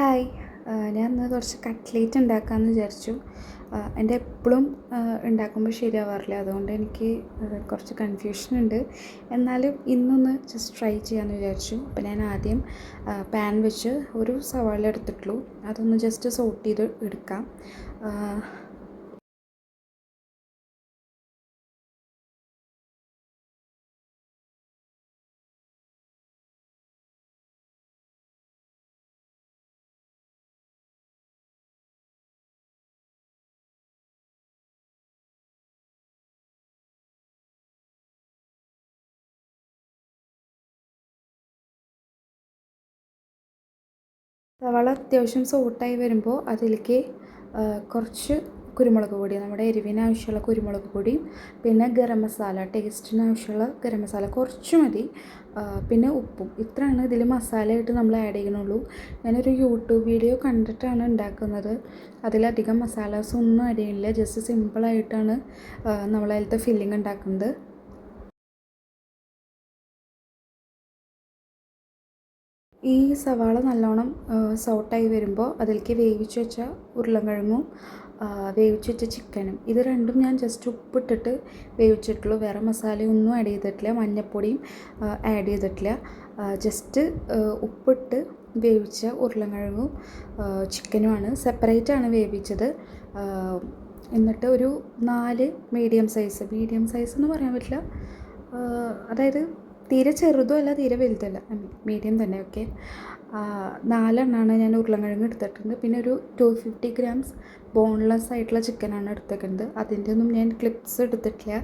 Hi. ഞാൻ ഇന്ന് കുറച്ച് കട്ട്ലേറ്റ് ഉണ്ടാക്കാമെന്ന് വിചാരിച്ചു. എന്റെ എപ്പോഴും ഉണ്ടാക്കുമ്പോൾ ശരിയാവാറില്ല. അതുകൊണ്ട് എനിക്ക് കുറച്ച് കൺഫ്യൂഷൻ ഉണ്ട്. എന്നാലും ഇന്നൊന്ന് ജസ്റ്റ് ട്രൈ ചെയ്യാമെന്ന് വിചാരിച്ചു. അപ്പോൾ ഞാൻ ആദ്യം പാൻ വെച്ച് ഒരു സവാള എടുത്തിട്ടുള്ളൂ. അതൊന്ന് ജസ്റ്റ് സോട്ട് ചെയ്ത് എടുക്കാം. സവാള അത്യാവശ്യം സോട്ടായി വരുമ്പോൾ അതിലേക്ക് കുറച്ച് കുരുമുളക് പൊടി നമ്മുടെ എരിവിന് ആവശ്യമുള്ള കുരുമുളക് പൊടിയും പിന്നെ ഗരം മസാല ടേസ്റ്റിന് ആവശ്യമുള്ള ഗരം മസാല കുറച്ച് മതി. പിന്നെ ഉപ്പും. ഇത്രയാണ് ഇതിൽ മസാലയായിട്ട് നമ്മൾ ആഡ് ചെയ്യണുള്ളൂ. ഞാനൊരു യൂട്യൂബ് വീഡിയോ കണ്ടിട്ടാണ് ഉണ്ടാക്കുന്നത്. അതിലധികം മസാലാസ് ഒന്നും ആഡ് ചെയ്യുന്നില്ല ജസ്റ്റ് സിമ്പിളായിട്ടാണ് നമ്മൾ അതിലത്തെ ഫില്ലിംഗ് ഉണ്ടാക്കുന്നത്. ഈ സവാള നല്ലോണം സോട്ടായി വരുമ്പോൾ അതിലേക്ക് വേവിച്ച് വെച്ച ഉരുളക്കിഴങ്ങും വേവിച്ച് വെച്ച ചിക്കനും. ഇത് രണ്ടും ഞാൻ ജസ്റ്റ് ഉപ്പിട്ടിട്ട് വേവിച്ചിട്ടുള്ളൂ. വേറെ മസാലയൊന്നും ആഡ് ചെയ്തിട്ടില്ല. മഞ്ഞൾപ്പൊടിയും ആഡ് ചെയ്തിട്ടില്ല. ജസ്റ്റ് ഉപ്പിട്ട് വേവിച്ച ഉരുളക്കിഴങ്ങും ചിക്കനുമാണ്. സെപ്പറേറ്റാണ് വേവിച്ചത്. എന്നിട്ട് ഒരു നാല് മീഡിയം സൈസ് മീഡിയം സൈസ് എന്ന് പറയാൻ പറ്റില്ല. അതായത് തീരെ ചെറുതുമല്ല തീരെ വലുതല്ല മീഡിയം തന്നെ ഓക്കെ നാലെണ്ണമാണ് ഞാൻ ഉരുളങ്കിഴങ്ങ് എടുത്തിട്ടുണ്ട് പിന്നെ ഒരു ടു ഫിഫ്റ്റി ഗ്രാംസ് ബോൺലെസ് ആയിട്ടുള്ള ചിക്കനാണ് എടുത്തേക്കുന്നത് അതിന്റെ ഒന്നും ഞാൻ ക്ലിപ്സ് എടുത്തിട്ടില്ല.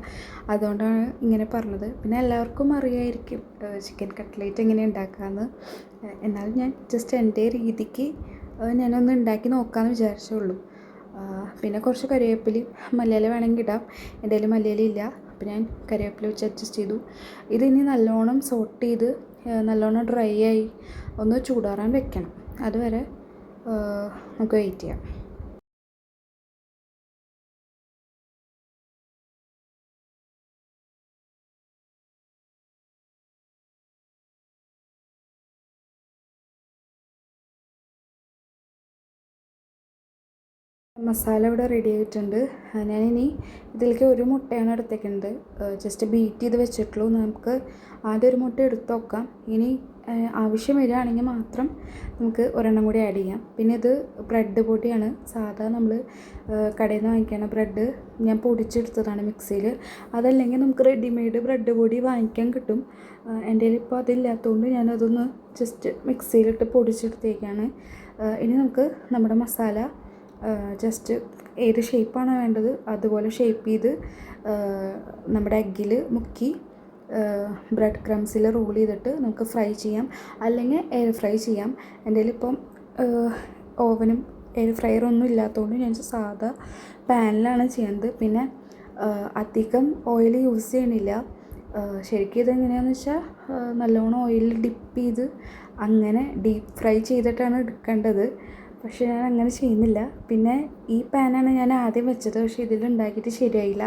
അതുകൊണ്ടാണ് ഇങ്ങനെ പറഞ്ഞത്. പിന്നെ എല്ലാവർക്കും അറിയായിരിക്കും ചിക്കൻ കട്ട്ലേറ്റ് എങ്ങനെ ഉണ്ടാക്കാമെന്ന് എന്നാലും ഞാൻ ജസ്റ്റ് എന്റെ രീതിക്ക് ഞാനൊന്ന് ഉണ്ടാക്കി നോക്കാമെന്ന് വിചാരിച്ചുള്ളൂ പിന്നെ കുറച്ച് കറിവേപ്പിലയും മലയാളി വേണമെങ്കിൽ ഇടാം. എന്റെ കയ്യിൽ മലയാളി ഇല്ല. അപ്പോൾ ഞാൻ കറിവേപ്പില വെച്ച് അഡ്ജസ്റ്റ് ചെയ്തു. ഇതിനി നല്ലോണം സോട്ട് ചെയ്ത് നല്ലോണം ഡ്രൈ ആയി ഒന്ന് ചൂടാറാൻ വെക്കണം. അതുവരെ നമുക്ക് വെയിറ്റ് ചെയ്യാം. മസാല ഇവിടെ റെഡി ആയിട്ടുണ്ട്. ഞാനിനി ഇതിലേക്ക് ഒരു മുട്ടയാണ് എടുത്തേക്കുന്നത്. ജസ്റ്റ് ബീറ്റ് ചെയ്ത് വെച്ചിട്ടുള്ളൂ. നമുക്ക് ആദ്യം ഒരു മുട്ട എടുത്ത് നോക്കാം. ഇനി ആവശ്യം വരികയാണെങ്കിൽ മാത്രം നമുക്ക് ഒരെണ്ണം കൂടി ആഡ് ചെയ്യാം. പിന്നെ ഇത് ബ്രെഡ് പൊടിയാണ്. സാധാ നമ്മൾ കടയിൽ നിന്ന് വാങ്ങിക്കുന്ന ബ്രെഡ് ഞാൻ പൊടിച്ചെടുത്തതാണ് മിക്സിയിൽ അതല്ലെങ്കിൽ നമുക്ക് റെഡിമെയ്ഡ് ബ്രെഡ് പൊടി വാങ്ങിക്കാൻ കിട്ടും. എന്റെ കയ്യിൽ ഇപ്പോൾ അതില്ലാത്തതുകൊണ്ട് ഞാനതൊന്ന് ജസ്റ്റ് മിക്സിയിലിട്ട് പൊടിച്ചെടുത്തേക്കാണ്. ഇനി നമുക്ക് നമ്മുടെ മസാല ജസ്റ്റ് ഏത് ഷേപ്പാണ് വേണ്ടത് അതുപോലെ ഷേപ്പ് ചെയ്ത് നമ്മുടെ എഗ്ഗിൽ മുക്കി ബ്രെഡ് ക്രംസിൽ റോൾ ചെയ്തിട്ട് നമുക്ക് ഫ്രൈ ചെയ്യാം. അല്ലെങ്കിൽ എയർ ഫ്രൈ ചെയ്യാം. എന്റെ ഇപ്പം ഓവനും എയർ ഫ്രയറൊന്നും ഇല്ലാത്തതുകൊണ്ട് ഞാൻ സാധാ പാനിലാണ് ചെയ്യുന്നത്. പിന്നെ അധികം ഓയിൽ യൂസ് ചെയ്യണില്ല. ശരിക്കും ഇതെങ്ങനെയാണെന്ന് വെച്ചാൽ നല്ലോണം ഓയിൽ ഡിപ്പ് ചെയ്ത് അങ്ങനെ ഡീപ്പ് ഫ്രൈ ചെയ്തിട്ടാണ് എടുക്കേണ്ടത്. പക്ഷേ ഞാൻ അങ്ങനെ ചെയ്യുന്നില്ല. പിന്നെ ഈ പാനാണ് ഞാൻ ആദ്യം വെച്ചത്. പക്ഷേ ഇതിൽ ഉണ്ടാക്കിയിട്ട് ശരിയായില്ല.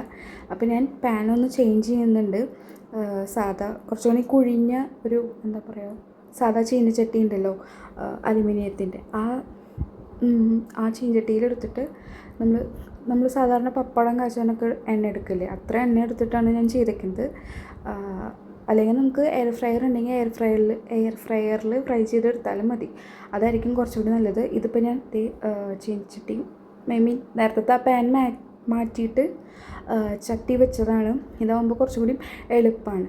അപ്പോൾ ഞാൻ പാൻ ഒന്ന് ചേഞ്ച് ചെയ്യുന്നുണ്ട്. സാധാ കുറച്ചുകൂടി കുഴിഞ്ഞ ഒരു എന്താ പറയുക സാധാ ചീനച്ചട്ടി ഉണ്ടല്ലോ അലുമിനിയത്തിന്റെ. ആ ആ ചീനച്ചട്ടിയിലെടുത്തിട്ട് നമ്മൾ നമ്മൾ സാധാരണ പപ്പടം കാച്ചാനൊക്കെ എണ്ണ എടുക്കില്ലേ? അത്ര എണ്ണ എടുത്തിട്ടാണ് ഞാൻ ചെയ്തേക്കുന്നത്. അല്ലെങ്കിൽ നമുക്ക് എയർ ഫ്രയർ ഉണ്ടെങ്കിൽ എയർ ഫ്രയറിൽ എയർ ഫ്രയറിൽ ഫ്രൈ ചെയ്തെടുത്താലും മതി. അതായിരിക്കും കുറച്ചുകൂടി നല്ലത്. ഇതിപ്പോൾ ഞാൻ ചീനിച്ചട്ടി ഐ മീൻ നേരത്തെ ആ പാൻ മാ മാറ്റിയിട്ട് ചട്ടി വെച്ചതാണ്. ഇതാകുമ്പോൾ കുറച്ചുകൂടി എളുപ്പമാണ്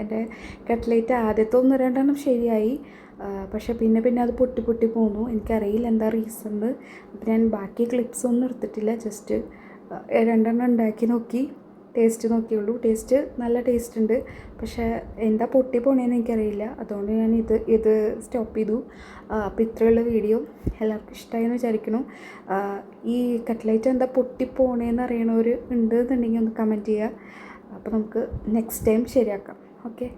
എന്റെ കട്ട്ലേറ്റ് ആദ്യത്തെ ഒന്ന് രണ്ടെണ്ണം ശരിയായി. പക്ഷേ പിന്നെ പിന്നെ അത് പൊട്ടി പൊട്ടി പോന്നു. എനിക്കറിയില്ല എന്താ റീസൺ അപ്പം ഞാൻ ബാക്കി ക്ലിപ്സ് ഒന്നും എടുത്തിട്ടില്ല. ജസ്റ്റ് രണ്ടെണ്ണം ഉണ്ടാക്കി നോക്കി. ടേസ്റ്റ് നോക്കിയുള്ളൂ. ടേസ്റ്റ് നല്ല ടേസ്റ്റ് ഉണ്ട്. പക്ഷേ എന്താ പൊട്ടി പോണേന്ന് എനിക്കറിയില്ല. അതുകൊണ്ട് ഞാൻ ഇത് ഇത് സ്റ്റോപ്പ് ചെയ്തു. അപ്പോൾ ഇത്രയുള്ള വീഡിയോ എല്ലാവർക്കും ഇഷ്ടമായെന്ന് വിചാരിക്കുന്നു. ഈ കട്ട്ലൈറ്റ് എന്താ പൊട്ടി പോണേന്ന് അറിയണവർ ഉണ്ട് എന്നുണ്ടെങ്കിൽ ഒന്ന് കമന്റ് ചെയ്യുക. അപ്പോൾ നമുക്ക് നെക്സ്റ്റ് ടൈം ശരിയാക്കാം. ഓക്കെ